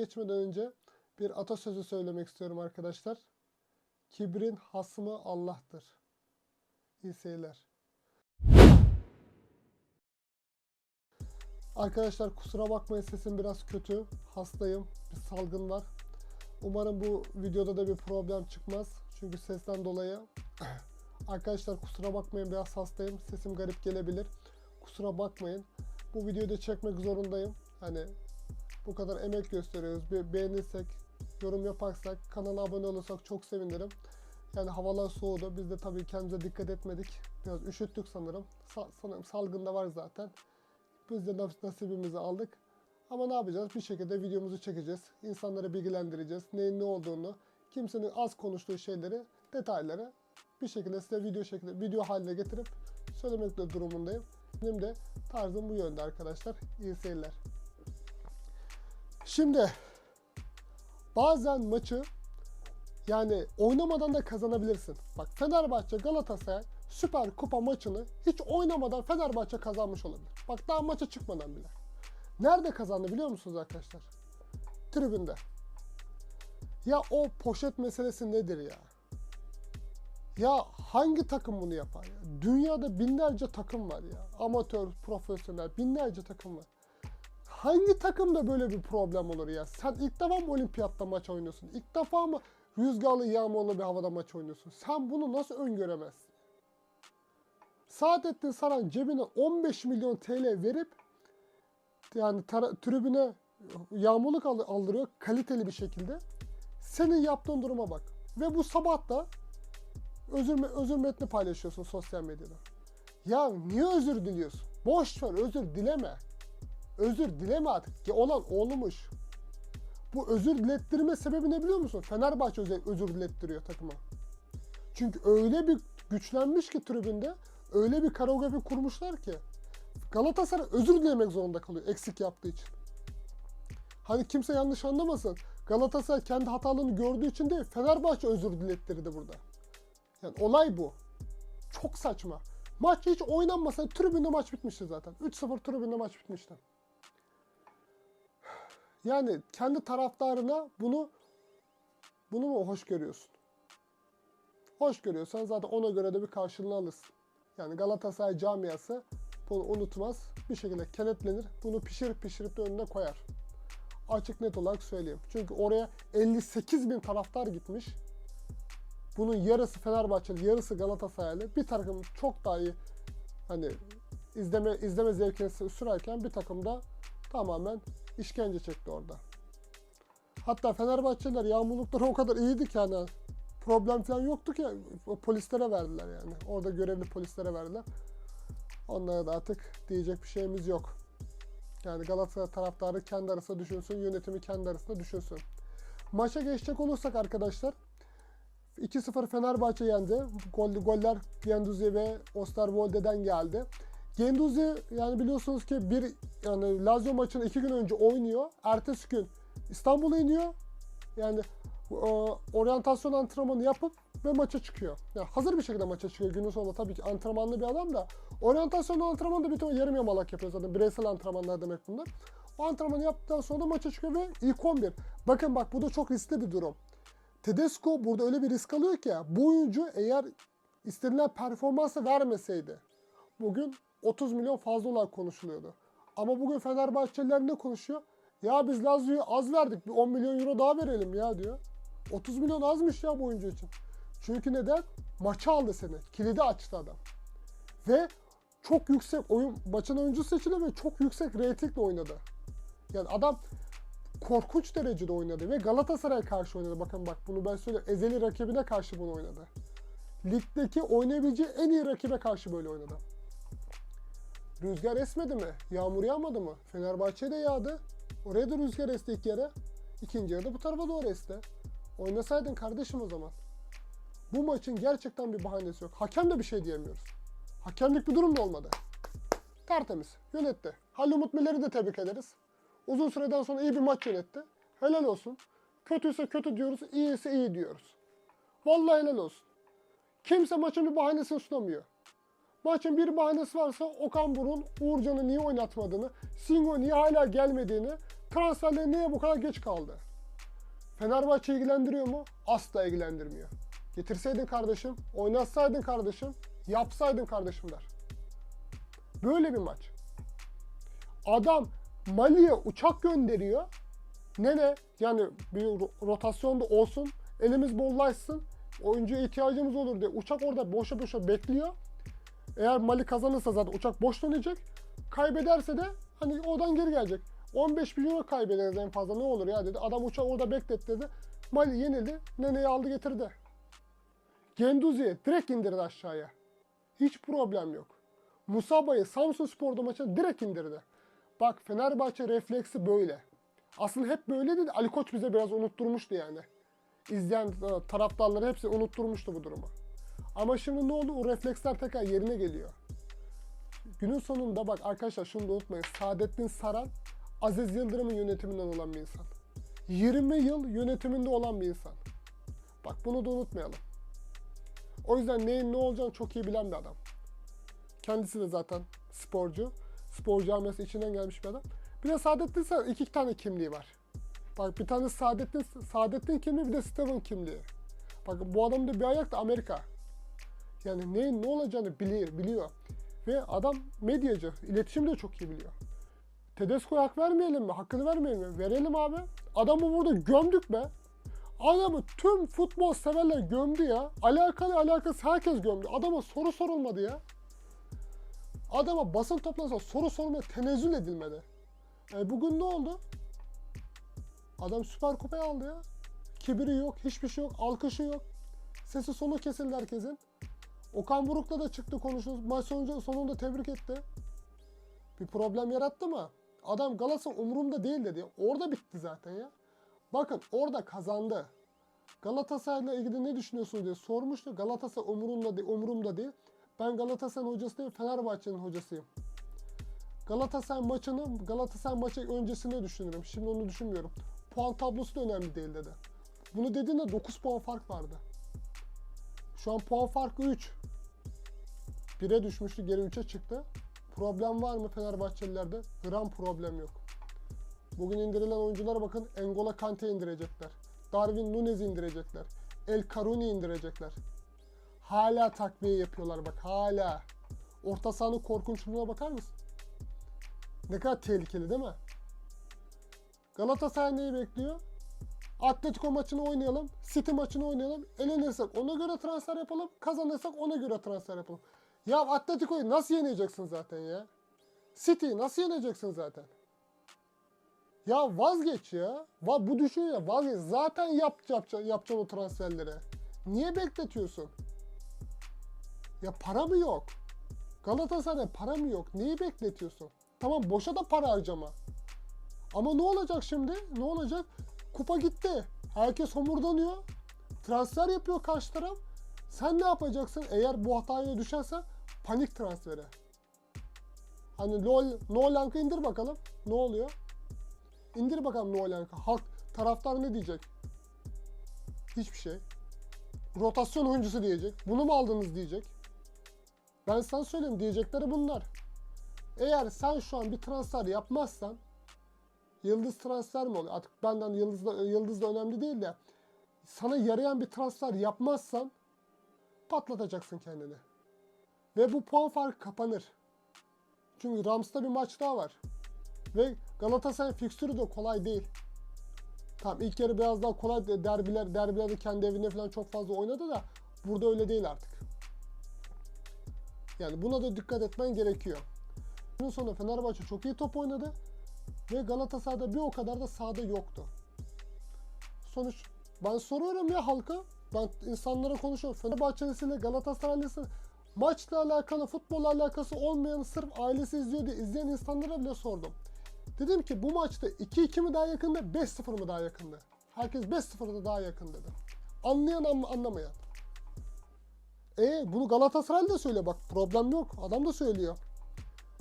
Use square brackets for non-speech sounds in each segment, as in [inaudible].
Geçmeden önce bir atasözü söylemek istiyorum arkadaşlar. Kibrin hasmı Allah'tır. İyi seyirler. Arkadaşlar kusura bakmayın sesim biraz kötü. Hastayım. Bir salgın var. Umarım bu videoda da bir problem çıkmaz. Çünkü sesten dolayı. [clears throat] Arkadaşlar kusura bakmayın biraz hastayım. Sesim garip gelebilir. Kusura bakmayın. Bu videoyu da çekmek zorundayım. Hani bu kadar emek gösteriyoruz. Bir beğenirsek, yorum yaparsak, kanala abone olursak çok sevinirim. Yani havalar soğudu. Biz de tabii kendimize dikkat etmedik. Biraz üşüttük sanırım. Sa- sanırım salgın da var zaten. Biz de nas- nasibimizi aldık. Ama ne yapacağız? Bir şekilde videomuzu çekeceğiz. İnsanları bilgilendireceğiz. Neyin ne olduğunu, kimsenin az konuştuğu şeyleri, detayları bir şekilde size video şekilde video haline getirip söylemekle durumundayım. Benim de tarzım bu yönde arkadaşlar. İyi seyirler. Şimdi bazen maçı yani oynamadan da kazanabilirsin. Bak Fenerbahçe Galatasaray Süper Kupa maçını hiç oynamadan Fenerbahçe kazanmış olabilir. Bak daha maça çıkmadan bile. Nerede kazandı biliyor musunuz arkadaşlar? Tribünde. Ya o poşet meselesi nedir ya? Ya hangi takım bunu yapar ya? Dünyada binlerce takım var ya. Amatör, profesyonel binlerce takım var. Hangi takımda böyle bir problem olur ya? Sen ilk defa mı olimpiyatta maç oynuyorsun? İlk defa mı rüzgarlı yağmurlu bir havada maç oynuyorsun? Sen bunu nasıl öngöremezsin? Saadettin Saran cebine 15 milyon TL verip yani tribüne yağmurluk al- aldırıyor kaliteli bir şekilde. Senin yaptığın duruma bak. Ve bu sabah da özür, özür metni paylaşıyorsun sosyal medyada. Ya niye özür diliyorsun? Boş ver özür dileme. Özür dileme artık. Ki olan olmuş. Bu özür dilettirme sebebi ne biliyor musun? Fenerbahçe özür dilettiriyor takıma. Çünkü öyle bir güçlenmiş ki tribünde öyle bir koreografi kurmuşlar ki Galatasaray özür dilemek zorunda kalıyor eksik yaptığı için. Hani kimse yanlış anlamasın. Galatasaray kendi hatalarını gördüğü için değil Fenerbahçe özür dilettirdi burada. Yani olay bu. Çok saçma. Maç hiç oynanmasa tribünde maç bitmişti zaten. 3-0 tribünde maç bitmişti. Yani kendi taraftarına bunu bunu mu hoş görüyorsun? Hoş görüyorsan zaten ona göre de bir karşılığını alırsın. Yani Galatasaray camiası bunu unutmaz. Bir şekilde kenetlenir. Bunu pişirip pişirip de önüne koyar. Açık net olarak söyleyeyim. Çünkü oraya 58 bin taraftar gitmiş. Bunun yarısı Fenerbahçeli, yarısı Galatasaraylı. Bir takım çok daha iyi hani izleme izleme zevkini sürerken bir takım da tamamen işkence çekti orada. Hatta Fenerbahçeliler yağmurlukları o kadar iyiydi ki hani problem falan yoktu ki polislere verdiler yani. Orada görevli polislere verdiler. Onlara da artık diyecek bir şeyimiz yok. Yani Galatasaray taraftarı kendi arasında düşünsün, yönetimi kendi arasında düşünsün. Maça geçecek olursak arkadaşlar 2-0 Fenerbahçe yendi. Gol, goller Genduzi ve Osterwolde'den geldi. Genduzi yani biliyorsunuz ki bir yani Lazio maçını iki gün önce oynuyor. Ertesi gün İstanbul'a iniyor. Yani e, oryantasyon antrenmanı yapıp ve maça çıkıyor. Yani hazır bir şekilde maça çıkıyor. Günün sonunda tabii ki antrenmanlı bir adam da oryantasyon antrenmanı da bir tane yarım yamalak yapıyor zaten. Bireysel antrenmanlar demek bunlar. O antrenmanı yaptıktan sonra maça çıkıyor ve ilk 11. Bakın bak bu da çok riskli bir durum. Tedesco burada öyle bir risk alıyor ki bu oyuncu eğer istenilen performansı vermeseydi bugün 30 milyon fazla olarak konuşuluyordu. Ama bugün Fenerbahçeliler ne konuşuyor? Ya biz Lazio'ya az verdik. Bir 10 milyon euro daha verelim ya diyor. 30 milyon azmış ya bu oyuncu için. Çünkü neden? Maçı aldı seni. Kilidi açtı adam. Ve çok yüksek oyun maçın oyuncusu seçildi ve çok yüksek reytingle oynadı. Yani adam korkunç derecede oynadı ve Galatasaray'a karşı oynadı. Bakın bak bunu ben söyleyeyim. Ezeli rakibine karşı bunu oynadı. Ligdeki oynayabileceği en iyi rakibe karşı böyle oynadı. Rüzgar esmedi mi? Yağmur yağmadı mı? Fenerbahçe de yağdı. Oraya da rüzgar esti ilk yere. İkinci yarıda bu tarafa doğru esti. Oynasaydın kardeşim o zaman. Bu maçın gerçekten bir bahanesi yok. Hakem de bir şey diyemiyoruz. Hakemlik bir durum da olmadı. Tertemiz. Yönetti. Halil Umut Miller'i de tebrik ederiz. Uzun süreden sonra iyi bir maç yönetti. Helal olsun. Kötüyse kötü diyoruz, iyiyse iyi diyoruz. Vallahi helal olsun. Kimse maçın bir bahanesini sunamıyor. Maçın bir bahanesi varsa Okan Buruk'un Uğurcan'ı niye oynatmadığını, Singo niye hala gelmediğini transferleri niye bu kadar geç kaldı? Fenerbahçe ilgilendiriyor mu? Asla ilgilendirmiyor. Getirseydin kardeşim, oynatsaydın kardeşim, yapsaydın kardeşim der. Böyle bir maç. Adam Mali'ye uçak gönderiyor. Ne ne? Yani bir ro- rotasyonda olsun. Elimiz bollaşsın. Oyuncuya ihtiyacımız olur diye. Uçak orada boşa boşa bekliyor. Eğer Mali kazanırsa zaten uçak boş dönecek. Kaybederse de hani oradan geri gelecek. 15 bin euro kaybederiz en fazla ne olur ya dedi. Adam uçağı orada beklet dedi. Mali yenildi. Nene'yi aldı getirdi. Genduzi'yi direkt indirdi aşağıya. Hiç problem yok. Musaba'yı Samsun Spor'da maça direkt indirdi. Bak Fenerbahçe refleksi böyle. Aslında hep böyleydi de Ali Koç bize biraz unutturmuştu yani. İzleyen e, taraftarları hepsi unutturmuştu bu durumu. Ama şimdi ne oldu? O refleksler tekrar yerine geliyor. Günün sonunda bak arkadaşlar şunu da unutmayın. Saadettin Saran Aziz Yıldırım'ın yönetiminden olan bir insan. 20 yıl yönetiminde olan bir insan. Bak bunu da unutmayalım. O yüzden neyin ne olacağını çok iyi bilen bir adam. Kendisi de zaten sporcu. Spor camiası içinden gelmiş bir adam. Bir de Saadettin Saran iki tane kimliği var. Bak bir tane Saadettin, Saadettin kimliği bir de Steven kimliği. Bak bu adamın da bir ayak da Amerika. Yani neyin ne olacağını biliyor, biliyor. Ve adam medyacı, iletişim de çok iyi biliyor. Tedesco'ya hak vermeyelim mi? Hakkını vermeyelim mi? Verelim abi. Adamı burada gömdük be. Adamı tüm futbol severler gömdü ya. Alakalı alakası herkes gömdü. Adama soru sorulmadı ya. Adama basın toplantısında soru sormaya tenezzül edilmedi. E bugün ne oldu? Adam Süper Kupayı aldı ya. Kibiri yok, hiçbir şey yok, alkışı yok. Sesi sonu kesildi herkesin. Okan Buruk'la da çıktı konuştu. Maç sonucu, sonunda tebrik etti. Bir problem yarattı mı? Adam Galatasaray umurumda değil dedi. Orada bitti zaten ya. Bakın orada kazandı. Galatasaray'la ilgili ne düşünüyorsunuz diye sormuştu. Galatasaray umurumda değil, umurumda değil. Ben Galatasaray'ın hocası değil, Fenerbahçe'nin hocasıyım. Galatasaray maçını, Galatasaray maçı öncesinde düşünürüm. Şimdi onu düşünmüyorum. Puan tablosu da önemli değil dedi. Bunu dediğinde 9 puan fark vardı. Şu an puan farkı 3. 1'e düşmüştü, geri 3'e çıktı. Problem var mı Fenerbahçelilerde? Gram problem yok. Bugün indirilen oyunculara bakın. Engola Kante indirecekler. Darwin Nunez indirecekler. El Karuni indirecekler. Hala takviye yapıyorlar bak hala. Orta sahanın korkunçluğuna bakar mısın? Ne kadar tehlikeli değil mi? Galatasaray neyi bekliyor? Atletico maçını oynayalım, City maçını oynayalım, elenirsek ona göre transfer yapalım, kazanırsak ona göre transfer yapalım. Ya Atletico'yu nasıl yeneceksin zaten ya? City'yi nasıl yeneceksin zaten? Ya vazgeç ya. Va bu düşün ya vazgeç. Zaten yap, yap, yapacaksın o transferleri. Niye bekletiyorsun? Ya para mı yok? Galatasaray'da para mı yok? Neyi bekletiyorsun? Tamam boşa da para harcama. Ama ne olacak şimdi? Ne olacak? Kupa gitti. Herkes homurdanıyor. Transfer yapıyor karşı taraf. Sen ne yapacaksın? Eğer bu hataya düşerse panik transferi. Hani LOL, Nolank'ı indir bakalım. Ne oluyor? İndir bakalım Nolank'ı. Halk, taraftar ne diyecek? Hiçbir şey. Rotasyon oyuncusu diyecek. Bunu mu aldınız diyecek. Ben sana söyleyeyim diyecekleri bunlar. Eğer sen şu an bir transfer yapmazsan yıldız transfer mi oluyor? Artık benden yıldız da, yıldız da önemli değil de sana yarayan bir transfer yapmazsan patlatacaksın kendini. Ve bu puan farkı kapanır. Çünkü Rams'ta bir maç daha var. Ve Galatasaray fikstürü de kolay değil. Tamam ilk yarı biraz daha kolay derbiler, derbilerde kendi evinde falan çok fazla oynadı da burada öyle değil artık. Yani buna da dikkat etmen gerekiyor. Bunun sonunda Fenerbahçe çok iyi top oynadı ve Galatasaray'da bir o kadar da sahada yoktu. Sonuç ben soruyorum ya halka. Ben insanlara konuşuyorum. Fenerbahçelisiyle Galatasaraylısıyla maçla alakalı, futbolla alakası olmayan sırf ailesi izliyor diye izleyen insanlara bile sordum. Dedim ki bu maçta 2-2 mi daha yakındı, 5-0 mı daha yakındı? Herkes 5-0'da daha yakın dedi. Anlayan anla- anlamayan. E bunu Galatasaray da söyle bak problem yok. Adam da söylüyor.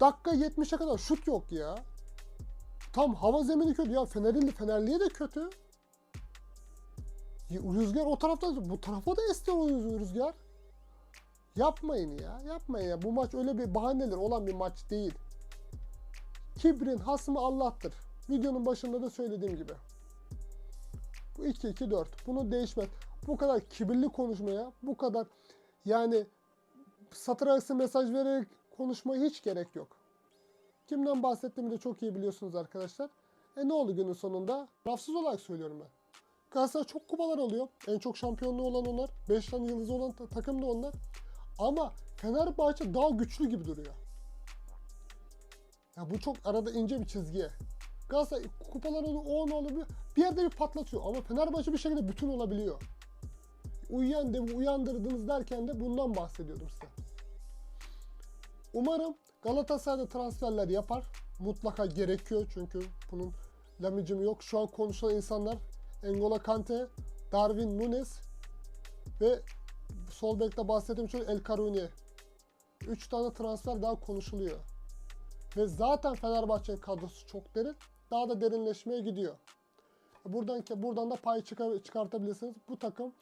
Dakika 70'e kadar şut yok ya. Tam hava zemini kötü ya. Fenerli Fenerliye de kötü. Rüzgar o tarafta bu tarafa da esti o rüz- rüzgar. Yapmayın ya. Yapmayın ya. Bu maç öyle bir bahaneler olan bir maç değil. Kibrin hasmı Allah'tır. Videonun başında da söylediğim gibi. Bu 2-2-4. Bunu değişmez. Bu kadar kibirli konuşmaya, bu kadar yani satır arası mesaj vererek konuşmaya hiç gerek yok. Kimden bahsettiğimi de çok iyi biliyorsunuz arkadaşlar. E ne oldu günün sonunda? Rafsız olarak söylüyorum ben. Galatasaray çok kupalar alıyor. En çok şampiyonluğu olan onlar. 5 tane yıldızı olan ta- takım da onlar. Ama Fenerbahçe daha güçlü gibi duruyor. Ya bu çok arada ince bir çizgi. Galatasaray kupalar oluyor, o. Bir yerde bir patlatıyor. Ama Fenerbahçe bir şekilde bütün olabiliyor. Uyuyan devi uyandırdınız derken de bundan bahsediyordum size. Umarım Galatasaray'da transferler yapar. Mutlaka gerekiyor çünkü bunun lamicim yok. Şu an konuşulan insanlar Engola Kante, Darwin Nunes ve sol bekte bahsettiğim çocuk El Karuni. 3 tane transfer daha konuşuluyor. Ve zaten Fenerbahçe'nin kadrosu çok derin. Daha da derinleşmeye gidiyor. Buradan buradan da pay çıkar, çıkartabilirsiniz. Bu takım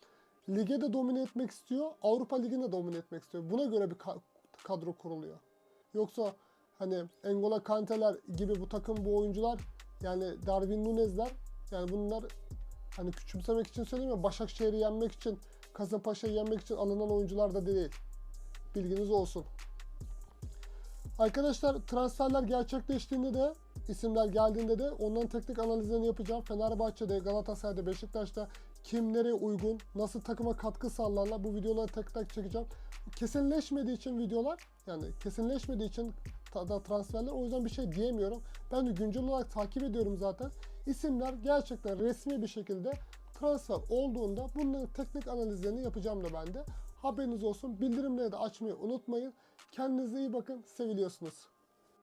lige de domine etmek istiyor. Avrupa Ligi'ni de domine etmek istiyor. Buna göre bir ka- kadro kuruluyor. Yoksa hani Engola Kanteler gibi bu takım bu oyuncular yani Darwin Nunez'ler yani bunlar hani küçümsemek için söylemiyorum. Başakşehir'i yenmek için, Kasımpaşa'yı yenmek için alınan oyuncular da değil. Bilginiz olsun. Arkadaşlar transferler gerçekleştiğinde de isimler geldiğinde de onların teknik analizlerini yapacağım. Fenerbahçe'de, Galatasaray'da, Beşiktaş'ta kim nereye uygun, nasıl takıma katkı sağlarlar bu videoları tek tek çekeceğim. Kesinleşmediği için videolar yani kesinleşmediği için da transferler o yüzden bir şey diyemiyorum. Ben de güncel olarak takip ediyorum zaten. İsimler gerçekten resmi bir şekilde transfer olduğunda bunların teknik analizlerini yapacağım da ben de. Haberiniz olsun. Bildirimleri de açmayı unutmayın. Kendinize iyi bakın. Seviliyorsunuz.